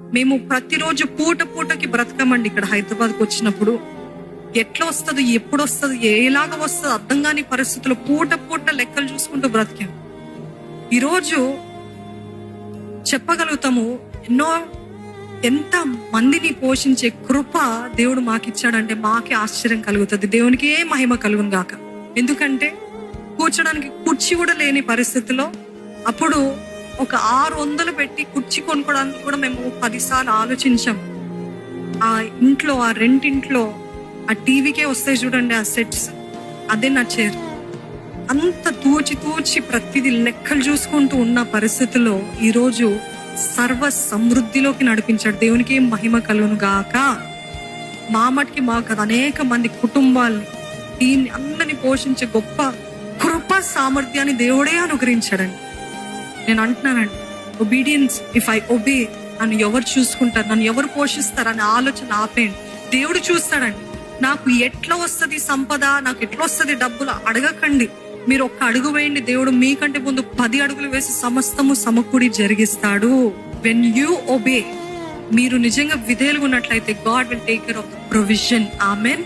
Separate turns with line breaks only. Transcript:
మేము ప్రతిరోజు పూట పూటకి బ్రతకమండి ఇక్కడ హైదరాబాద్కి వచ్చినప్పుడు. ఎట్లా వస్తుంది ఎప్పుడు వస్తుంది ఏలాగా వస్తుంది అర్థం కాని పరిస్థితుల్లో పూట పూట లెక్కలు చూసుకుంటూ బ్రతికాం. ఈరోజు చెప్పగలుగుతాము ఎన్నో ఎంత మందిని పోషించే కృప దేవుడు మాకిచ్చాడంటే మాకే ఆశ్చర్యం కలుగుతుంది దేవునికి ఏ మహిమ కలుగును గాక. ఎందుకంటే కూర్చోడానికి కుర్చీ కూడా లేని పరిస్థితిలో అప్పుడు ఒక ఆరు వందలు పెట్టి కుర్చీ కొనుక్కోవడానికి కూడా మేము పదిసార్లు ఆలోచించాం. ఆ ఇంట్లో ఆ రెంటింట్లో ఆ టీవీకే వస్తాయి చూడండి ఆ సెట్స్. అదే నా చైర్ అంత తూచి తూచి ప్రతిదీ లెక్కలు చూసుకుంటూ ఉన్న పరిస్థితిలో ఈరోజు సర్వ సమృద్ధిలోకి నడిపించాడు. దేవునికి ఏం మహిమ కలుగును గాక. మా మటుకి మాకు అది అనేక మంది కుటుంబాల్ని దీన్ని అందరిని పోషించే గొప్ప కృప సామర్థ్యాన్ని దేవుడే అనుగ్రహించాడండి. నేను అంటున్నానండి ఒబీడియన్స్ ఇఫ్ ఐ ఒబే నన్ను ఎవరు చూసుకుంటారు నన్ను ఎవరు పోషిస్తారు అనే ఆలోచన ఆపేయండి. దేవుడు చూస్తాడండి నాకు ఎట్లా వస్తుంది సంపద నాకు ఎట్లా వస్తుంది డబ్బులు అడగకండి. మీరు ఒక్క అడుగు వేయండి దేవుడు మీకంటే ముందు పది అడుగులు వేసి సమస్తము సమకూడి జరిగిస్తాడు. వెన్ యూ ఒబే మీరు నిజంగా విధేలుగా ఉన్నట్లయితే God will take care of provision amen